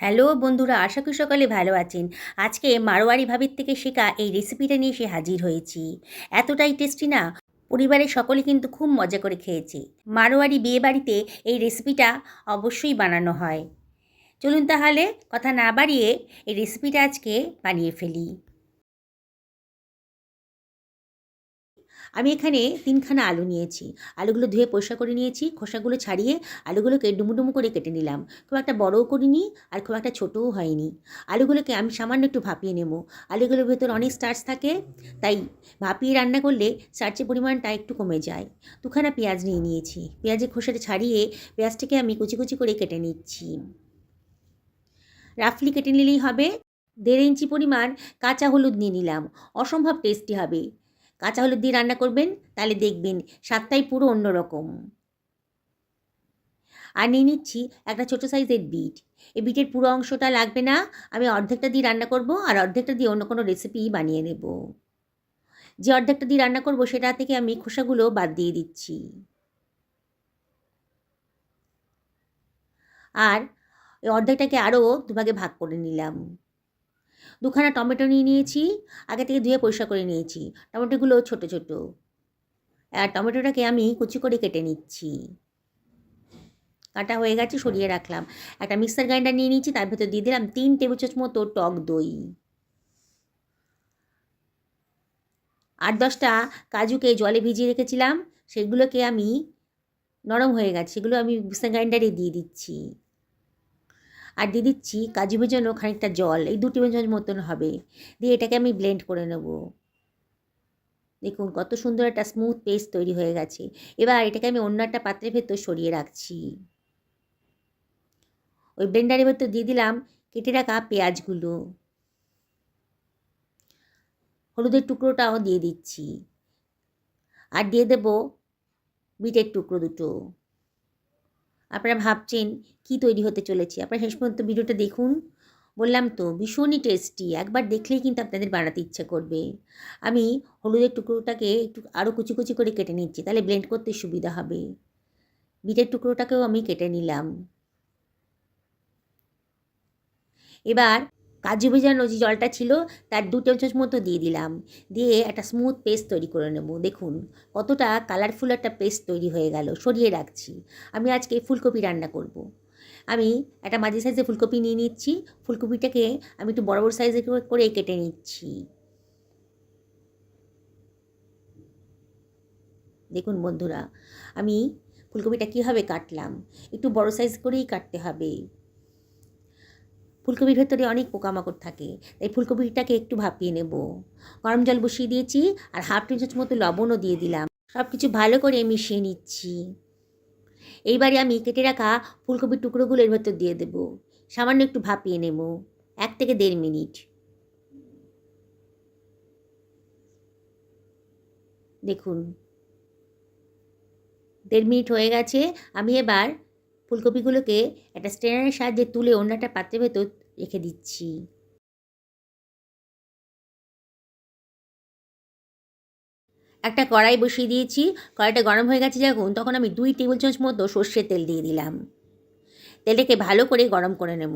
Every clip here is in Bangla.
হ্যালো বন্ধুরা, আশা করি সকালে ভালো আছেন। আজকে মারোয়ারি ভাবির থেকে শেখা এই রেসিপিটা নিয়ে এসে হাজির হয়েছি। এতটাই টেস্টি না, পরিবারের সকলে কিন্তু খুব মজা করে খেয়েছে। মারোয়ারি বিয়ে বাড়িতে এই রেসিপিটা অবশ্যই বানানো হয়। চলুন তাহলে কথা না বাড়িয়ে এই রেসিপিটা আজকে বানিয়ে ফেলি। আমি এখানে তিনখানা আলু নিয়েছি। আলুগুলো ধুয়ে পরিষ্কার করে নিয়েছি, খোসাগুলো ছাড়িয়ে আলুগুলোকে ডুমুডুমু করে কেটে নিলাম। খুব একটা বড়ও করিনি আর খুব একটা ছোটও হয়নি। আলুগুলোকে আমি সামান্য একটু ভাপিয়ে নেব। আলুগুলোর ভেতর অনেক স্টার্চ থাকে, তাই ভাপিয়ে রান্না করলে স্টার্চের পরিমাণটা একটু কমে যায়। দুখানা পেঁয়াজ নিয়ে নিয়েছি। পেঁয়াজের খোসাটা ছাড়িয়ে পেঁয়াজটাকে আমি কুচি কুচি করে কেটে নিচ্ছি। রাফলি কেটে নিলেই হবে। দেড় ইঞ্চি পরিমাণ কাঁচা হলুদ নিয়ে নিলাম। অসম্ভব টেস্টি হবে। কাঁচা হলুদ দিয়ে রান্না করবেন, তাহলে দেখবেন স্বাদটাই পুরো অন্যরকম। আর নিয়ে নিচ্ছি একটা ছোটো সাইজের বিট। এই বিটের পুরো অংশটা লাগবে না, আমি অর্ধেকটা দিয়ে রান্না করব আর অর্ধেকটা দিয়ে অন্য কোনো রেসিপি বানিয়ে নেব। যে অর্ধেকটা দিয়ে রান্না করব সেটা থেকে আমি খোসাগুলো বাদ দিয়ে দিচ্ছি। আর ওই অর্ধেকটাকে আরও দুভাগে ভাগ করে নিলাম। দুখানা টমেটো নিয়ে নিয়েছি, আগে থেকে ধুয়ে পরিষ্কার করে নিয়েছি। টমেটোগুলো ছোট ছোট। আর টমেটোটাকে আমি কুচি করে কেটে নিচ্ছি। কাটা হয়ে গেছে, সরিয়ে রাখলাম। একটা মিক্সার গ্রাইন্ডার নিয়ে নিয়েছি, তার ভেতর দিয়ে দিলাম তিন টেবিল চামচ মতো টক দই। আট দশটা কাজুকে জলে ভিজিয়ে রেখেছিলাম, সেগুলোকে আমি নরম হয়ে গেছে, সেগুলো আমি মিক্সার গ্রাইন্ডারে দিয়ে দিচ্ছি। আর দিয়ে দিচ্ছি কাজু ভেজানো খানিকটা জল, এই দু টেবিল মতন হবে। দিয়ে এটাকে আমি ব্লেন্ড করে নেব। দেখুন কত সুন্দর একটা স্মুথ পেস্ট তৈরি হয়ে গেছে। এবার এটাকে আমি অন্য একটা পাত্রের ভেতর সরিয়ে রাখছি। ওই ব্লেন্ডারের ভেতর দিয়ে দিলাম কেটে রাখা পেঁয়াজগুলো। হলুদের টুকরোটাও দিয়ে দিচ্ছি। আর দিয়ে দেব বিটের টুকরো দুটো। আপনারা ভাবছেন, কি তৈরি হতে চলেছে? আপনারা শেষ পর্যন্ত ভিডিওটা দেখুন। বললাম তো, ভীষণই টেস্টি। একবার দেখলেই কিন্তু আপনাদের বানাতে ইচ্ছে করবে। আমি হলুদের টুকরোটাকে একটু আরও কুচি কুচি করে কেটে নিচ্ছি, তাহলে ব্লেন্ড করতে সুবিধা হবে। বিটের টুকরোটাকেও আমি কেটে নিলাম। এবার কাজু ভেজানো যে জলটা ছিল, তার দু টেবিল চামচ মতো দিয়ে দিলাম। দিয়ে একটা স্মুথ পেস্ট তৈরি করে নেব। দেখুন কতটা কালারফুল একটা পেস্ট তৈরি হয়ে গেল। সরিয়ে রাখছি। আমি আজকে ফুলকপি রান্না করব। আমি একটা মাঝি সাইজে ফুলকপি নিয়ে নিচ্ছি। ফুলকপিটাকে আমি একটু বড় বড় সাইজে করে কেটে নিচ্ছি। দেখুন বন্ধুরা, আমি ফুলকপিটা কীভাবে কাটলাম? একটু বড় সাইজ করেই কাটতে হবে। ফুলকপির ভেতরে অনেক পোকামাকড় থাকে, তাই ফুলকপিটাকে একটু ভাপিয়ে নেব। গরম জল বসিয়ে দিয়েছি আর হাফ টি চামচ মতো লবণও দিয়ে দিলাম। সব কিছু ভালো করে মিশিয়ে নিচ্ছি। এইবারে আমি কেটে রাখা ফুলকপির টুকরোগুলো এর ভেতর দিয়ে দেব। সামান্য একটু ভাপিয়ে নেব, এক থেকে দেড় মিনিট। দেখুন, দেড় মিনিট হয়ে গেছে। আমি এবার ফুলকপিগুলোকে একটা স্ট্রেনারের সাহায্যে তুলে অন্য একটা পাত্রের ভেতর রেখে দিচ্ছি। একটা কড়াই বসিয়ে দিয়েছি। কড়াইটা গরম হয়ে গেছে যখন, তখন আমি দুই টেবিল চামচ মতো সর্ষের তেল দিয়ে দিলাম। তেলটাকে ভালো করে গরম করে নেব।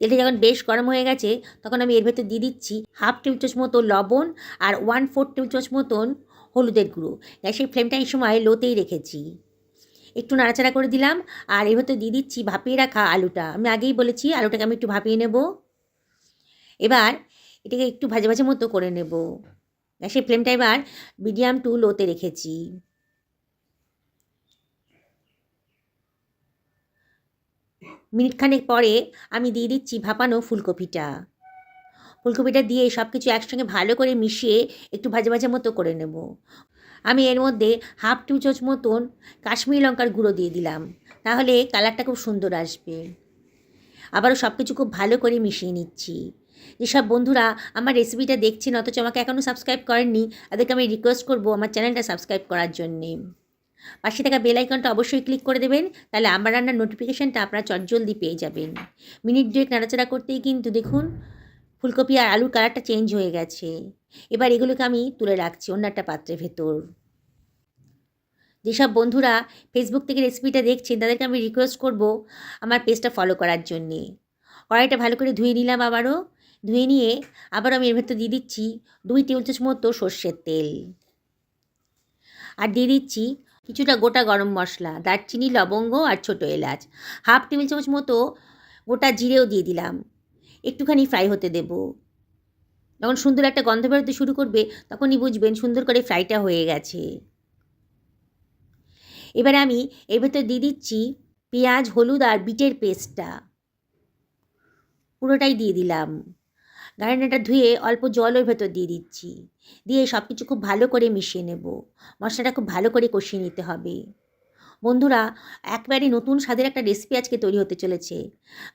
তেলটা যখন বেশ গরম হয়ে গেছে, তখন আমি এর ভেতর দিয়ে দিচ্ছি হাফ টেবিল চামচ মতো লবণ আর ওয়ান ফোর টেবিল চামচ মতন হলুদের গুঁড়ো। গ্যাসের ফ্লেমটা এই সময় লোতেই রেখেছি। একটু নাড়াচাড়া করে দিলাম, আর এর ভেতর দিয়ে দিচ্ছি, ভাপিয়ে রাখা আলুটা। আমি আগেই বলেছি, আলুটাকে আমি একটু ভাপিয়ে নেব। এবার এটাকে একটু ভাজে ভাজে মতো করে নেব। গ্যাসের ফ্লেমটা এবার মিডিয়াম টু লোতে রেখেছি। মিনিটখানেক পরে আমি দিয়ে দিচ্ছি ভাপানো ফুলকপিটা। ফুলকপিটা দিয়ে সব কিছু একসঙ্গে ভালো করে মিশিয়ে একটু ভাজা ভাজা মতো করে নেব। আমি এর মধ্যে হাফ টু চামচ মতন কাশ্মীরি লঙ্কার গুঁড়ো দিয়ে দিলাম। তাহলে কালারটা খুব সুন্দর আসবে। আবারও সব কিছু খুব ভালো করে মিশিয়ে নিচ্ছি। যেসব বন্ধুরা আমার রেসিপিটা দেখছেন, অথচ আমাকে এখনও সাবস্ক্রাইব করেননি, তাদেরকে আমি রিকোয়েস্ট করব আমার চ্যানেলটা সাবস্ক্রাইব করার জন্যে। পাশে থাকা বেল আইকনটা অবশ্যই ক্লিক করে দেবেন, তাহলে আমার রান্নার নোটিফিকেশানটা আপনারা চটজলদি পেয়ে যাবেন। মিনিট দুয়েক নাড়াচাড়া করতেই কিন্তু দেখুন ফুলকপি আর আলুর কালারটা চেঞ্জ হয়ে গেছে। এবার এগুলোকে আমি তুলে রাখছি অন্য একটা পাত্রের ভেতর। যেসব বন্ধুরা ফেসবুক থেকে রেসিপিটা দেখছেন, তাদেরকে আমি রিকোয়েস্ট করব আমার পেজটা ফলো করার জন্যে। কড়াইটা ভালো করে ধুয়ে নিলাম আবারও। ধুয়ে নিয়ে আবার আমি এর ভেতর দিয়ে দিচ্ছি দুই টেবিল চামচ মতো সর্ষের তেল। আর দিয়ে দিচ্ছি কিছুটা গোটা গরম মশলা, দারচিনি, লবঙ্গ আর ছোটো এলাচ। হাফ টেবিল চামচ মতো গোটা জিরেও দিয়ে দিলাম। একটুখানি ফ্রাই হতে দেব। যখন সুন্দর একটা গন্ধ বেরোতে শুরু করবে, তখনই বুঝবেন সুন্দর করে ফ্রাইটা হয়ে গেছে। এবারে আমি এর ভেতর দিয়ে দিচ্ছি পেঁয়াজ, হলুদ আর বিটের পেস্টটা। পুরোটাই দিয়ে দিলাম। গার্নাটা ধুয়ে অল্প জল ওর ভেতর দিয়ে দিচ্ছি। দিয়ে সব কিছু খুব ভালো করে মিশিয়ে নেব। মশলাটা খুব ভালো করে কষিয়ে নিতে হবে। বন্ধুরা একবারে নতুন স্বাদের একটা রেসিপি আজকে তৈরি হতে চলেছে।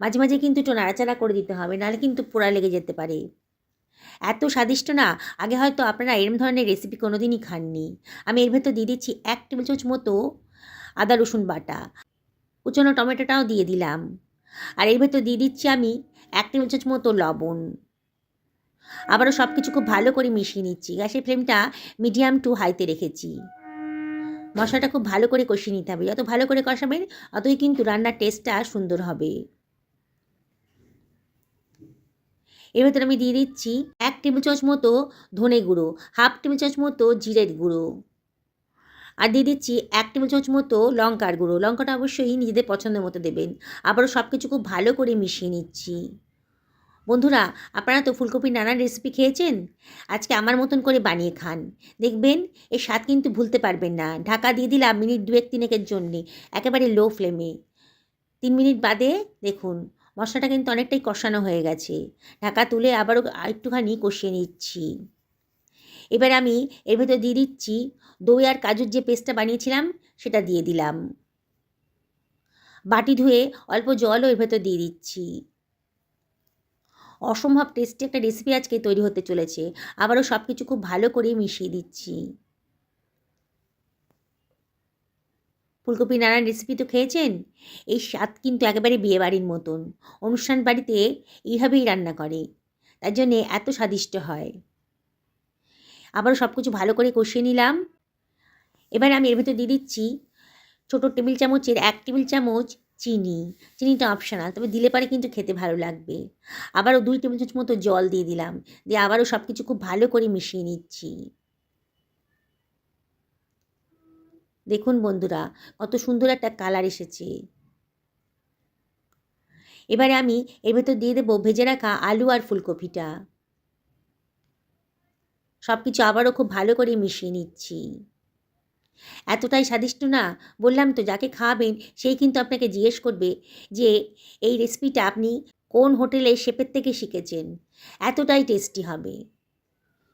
মাঝে মাঝে কিন্তু একটু নাড়াচাড়া করে দিতে হবে, নাহলে কিন্তু পোড়া লেগে যেতে পারে। এত স্বাদিষ্ট না, আগে হয়তো আপনারা এরম ধরনের রেসিপি কোনো দিনই খাননি। আমি এর ভেতর দিয়ে দিচ্ছি এক টেবিল চামচ মতো আদা রসুন বাটা। কুচনো টমেটোটাও দিয়ে দিলাম। আর এর ভেতর দিয়ে দিচ্ছি আমি এক টেবিল চামচ মতো লবণ। আবারও সব কিছু খুব ভালো করে মিশিয়ে নিচ্ছি। গ্যাসের ফ্লেমটা মিডিয়াম টু হাইতে রেখেছি। মশলাটা খুব ভালো করে কষিয়ে নিতে হবে। যত ভালো করে কষাবেন অতই কিন্তু রান্নার টেস্টটা সুন্দর হবে। এর ভেতরে আমি দিয়ে দিচ্ছি এক টেবিল চামচ মতো ধনে গুঁড়ো, হাফ টেবিল চামচ মতো জিরের গুঁড়ো আর দিয়ে দিচ্ছি এক টেবিল চামচ মতো লঙ্কার গুঁড়ো। লঙ্কাটা অবশ্যই নিজেদের পছন্দের মতো দেবেন। আবারও সব কিছু খুব ভালো করে মিশিয়ে নিচ্ছি। বন্ধুরা, আপনারা তো ফুলকপির নানান রেসিপি খেয়েছেন? আজকে আমার মতন করে বানিয়ে খান। দেখবেন, এর স্বাদ কিন্তু ভুলতে পারবেন না। ঢাকা দিয়ে দিলাম মিনিট দুয়েক তিনেকের জন্যে, একেবারে লো ফ্লেমে তিন মিনিট বাদে, দেখুন, মশলাটা কিন্তু অনেকটাই কষানো হয়ে গেছে। ঢাকা তুলে আবারও একটুখানি কষিয়ে নিচ্ছি। এবার আমি এর ভেতর দিয়ে দিচ্ছি দই আর কাজুর যে পেস্টটা বানিয়েছিলাম, সেটা দিয়ে দিলাম। বাটি ধুয়ে অল্প জলও এর ভেতর দিয়ে দিচ্ছি। অসম্ভব টেস্টি একটা রেসিপি আজকে তৈরি হতে চলেছে। আবারও সব কিছু খুব ভালো করে মিশিয়ে দিচ্ছি। ফুলকপি নানান রেসিপি তো খেয়েছেন? এই স্বাদ কিন্তু একেবারে বিয়েবাড়ির মতন। অনুষ্ঠান বাড়িতে এইভাবেই রান্না করে। তার জন্যে এত স্বাদিষ্ট হয়। আবারও সব কিছু ভালো করে কষিয়ে নিলাম। এবার আমি এর ভেতর দিয়ে দিচ্ছি ছোটো টেবিল চামচের এক টেবিল চামচ চিনি, চিনিটা অপশনাল তবে দিলে পারে কিন্তু খেতে ভালো লাগবে। আবারও দুই টেবিল চামচ মতো জল দিয়ে দিলাম, দিয়ে আবারও সব কিছু খুব ভালো করে মিশিয়ে নিচ্ছি। দেখুন বন্ধুরা, কত সুন্দর একটা কালার এসেছে। এবারে আমি এর ভেতর দিয়ে দেবো ভেজে রাখা আলু আর ফুলকপিটা। সব কিছু আবারও খুব ভালো করে মিশিয়ে নিচ্ছি। এতটাই স্বাদিষ্ট না? বললাম তো, যাকে খাওয়াবেন সেই কিন্তু আপনাকে জিজ্ঞেস করবে যে, এই রেসিপিটা আপনি কোন হোটেলে শেপের থেকে শিখেছেন? এতটাই টেস্টি হবে।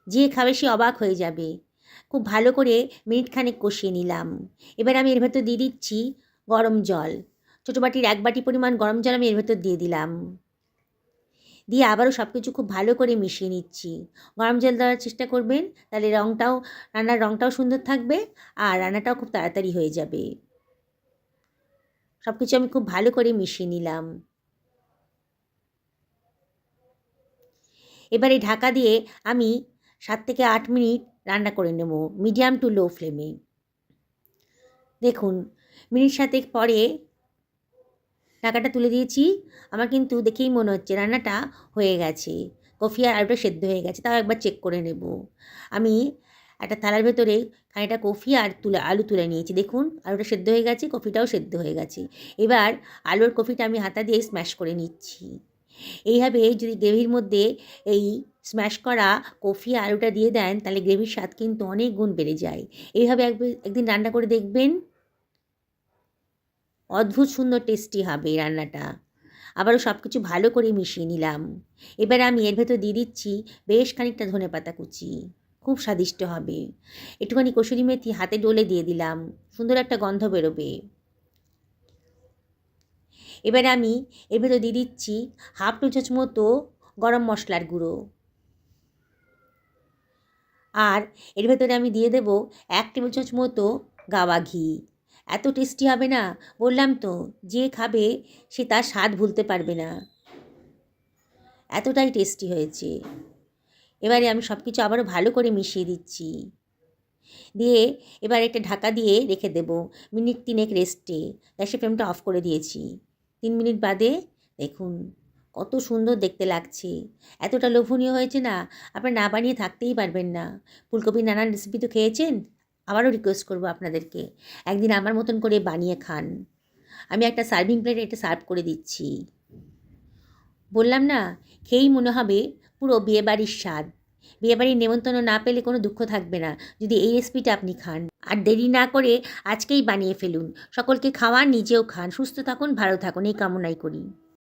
যে খাবে সে অবাক হয়ে যাবে। খুব ভালো করে মিনিটখানেক কষিয়ে নিলাম। এবার আমি এর ভেতর দিয়ে দিচ্ছি গরম জল। ছোটো বাটির এক বাটি পরিমাণ গরম জল আমি এর ভেতর দিয়ে দিলাম। দিয়ে আবারও সব কিছু খুব ভালো করে মিশিয়ে নিচ্ছি। গরম জল দেওয়ার চেষ্টা করবেন, তাহলে রঙটাও রান্নার রঙটাও সুন্দর থাকবে আর রান্নাটাও খুব তাড়াতাড়ি হয়ে যাবে। সব কিছু আমি খুব ভালো করে মিশিয়ে নিলাম। এবারে ঢাকা দিয়ে আমি সাত থেকে আট মিনিট রান্না করে নেব, মিডিয়াম টু লো ফ্লেমে। দেখুন, মিনিট সাতেক পরে ঢাকাটা তুলে দিয়েছি। আমার কিন্তু দেখেই মনে হচ্ছে রান্নাটা হয়ে গেছে। কফি আর আলুটা সেদ্ধ হয়ে গেছে, তাও একবার চেক করে নেব। আমি একটা থালার ভেতরে খানিকটা কফি আর তুলে, আলু তুলে নিয়েছি। দেখুন, আলুটা সেদ্ধ হয়ে গেছে, কফিটাও সেদ্ধ হয়ে গেছে। এবার আলুর কফিটা আমি হাতা দিয়ে স্ম্যাশ করে নিচ্ছি। এইভাবে যদি গ্রেভির মধ্যে এই স্ম্যাশ করা কফি আলুটা দিয়ে দেন, তাহলে গ্রেভির স্বাদ কিন্তু অনেক গুণ বেড়ে যায়। এইভাবে একদিন রান্না করে দেখবেন। অদ্ভুত সুন্দর টেস্টি হবে রান্নাটা। আবারও সব কিছু ভালো করে মিশিয়ে নিলাম। এবার আমি এর ভেতর দিয়ে দিচ্ছি বেশ খানিকটা ধনে পাতা কুচি। খুব স্বাদিষ্ট হবে। একটুখানি কসুরি মেথি হাতে ডলে দিয়ে দিলাম। সুন্দর একটা গন্ধ বেরোবে। এবার আমি এর ভেতর দিয়ে দিচ্ছি হাফ টু চামচ মতো গরম মশলার গুঁড়ো। আর এর ভেতরে আমি দিয়ে দেব এক টেবিল চামচ মতো গাওয়া ঘি। এত টেস্টি হবে না। বললাম তো, যে খাবে সে তার স্বাদ ভুলতে পারবে না। এতটাই টেস্টি হয়েছে। এবারে আমি সব কিছু আবারও ভালো করে মিশিয়ে দিচ্ছি। দিয়ে এবার একটা ঢাকা দিয়ে রেখে দেবো মিনিট তিনেক রেস্টে। গ্যাসের ফ্লেমটা অফ করে দিয়েছি। তিন মিনিট বাদে, দেখুন, কত সুন্দর দেখতে লাগছে। এতটা লোভনীয় হয়েছে না, আপনার না বানিয়ে থাকতেই পারবেন না। ফুলকপির নানান রেসিপি তো খেয়েছেন? আবারও রিকোয়েস্ট করব আপনাদেরকে। একদিন আমার মতন করে বানিয়ে খান। আমি একটা সার্ভিং প্লেটে এটা সার্ভ করে দিচ্ছি। বললাম, না, খেয়েই মনে হবে পুরো বিয়েবাড়ির স্বাদ। বিয়েবাড়ির নেমন্তন্ন না পেলে কোনো দুঃখ থাকবে না, যদি এই রেসিপিটা আপনি খান। আর দেরি না করে আজকেই বানিয়ে ফেলুন। সকলকে খাওয়ান, নিজেও খান। সুস্থ থাকুন, ভালো থাকুন। এই কামনাই করি।